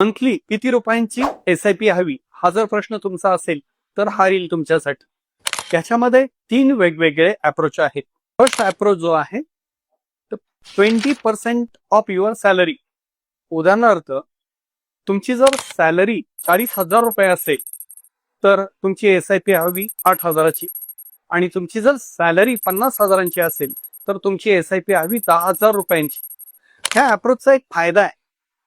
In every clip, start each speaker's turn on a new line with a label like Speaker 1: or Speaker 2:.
Speaker 1: Monthly किती रुपयांची S I P हवी? हा जर प्रश्न तुमचा असेल तर हा रील तुमच्यासाठी. त्याच्यामध्ये तीन वेगवेगळे अप्रोच आहेत. फर्स्ट अप्रोच जो आहे twenty percent of your salary उदाहरणार्थ तुमची जर सॅलरी चाळीस हजार रुपये असेल तर तुमची एस आय पी हवी आठ हजाराची. आणि तुमची जर सॅलरी पन्नास हजारांची असेल तर तुमची एस आय पी हवी दहा हजार रुपयांची. ह्या अप्रोचचा एक फायदा आहे.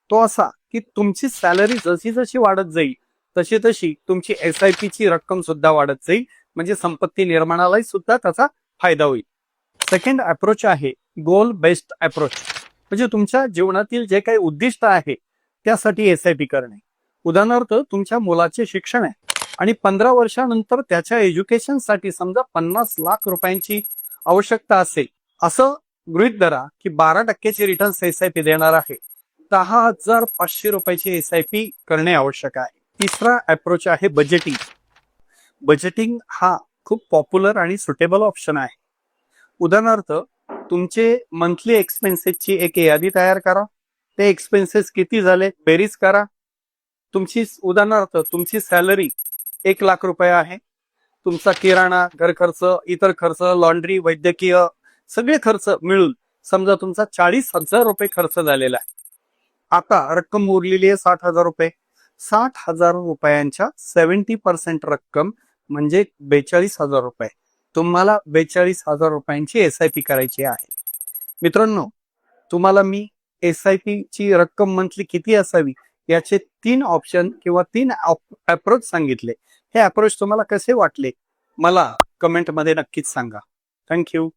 Speaker 1: तो असा की तुमची सॅलरी जशी जशी वाढत जाईल तशी तशी तुमची एस आय पी ची रक्कम सुद्धा वाढत जाईल. म्हणजे संपत्ती निर्माणालाही सुद्धा त्याचा फायदा होईल. सेकंड अप्रोच आहे गोल बेस्ड अप्रोच म्हणजे तुमच्या जीवनातील जे काही उद्दिष्ट आहे त्यासाठी एस आय पी करणे. उदाहरणार्थ तुमच्या मुलाचे शिक्षण आहे आणि पंधरा वर्षानंतर त्याच्या एज्युकेशनसाठी समजा पन्नास लाख रुपयांची आवश्यकता असेल असं गृहित धरा की बारा टक्क्याची रिटर्न एस आय पी देणार आहे. दहा हजार पाचशे रुपयाची एस आय पी करणे आवश्यक आहे. तिसरा अप्रोच आहे बजेटिंग बजेटिंग हा खूप पॉप्युलर आणि सुटेबल ऑप्शन आहे. उदाहरणार्थ तुमचे मंथली एक्सपेन्सेसची एक यादी तयार करा. ते एक्सपेन्सेस किती झाले बेरीज करा. तुमची उदाहरणार्थ तुमची सॅलरी एक लाख रुपये आहे. तुमचा किराणा घर खर्च इतर खर्च लॉन्ड्री वैद्यकीय सगळे खर्च मिळून समजा तुमचा चाळीस हजार रुपये खर्च झालेला आहे. आता रक्कम उरलेली आहे साठ हजार रुपये. साठ हजार रुपयांच्या सेव्हन्टी पर्सेंट रक्कम म्हणजे बेचाळीस हजार रुपये. तुम्हाला बेचाळीस हजार रुपयांची एस आय पी करायची आहे. मित्रांनो तुम्हाला मी एस आय पी ची रक्कम मंथली किती असावी याचे तीन ऑप्शन किंवा तीन अप्रोच सांगितले. हे अप्रोच तुम्हाला कसे वाटले? मला कमेंटमध्ये नक्कीच सांगा. थँक्यू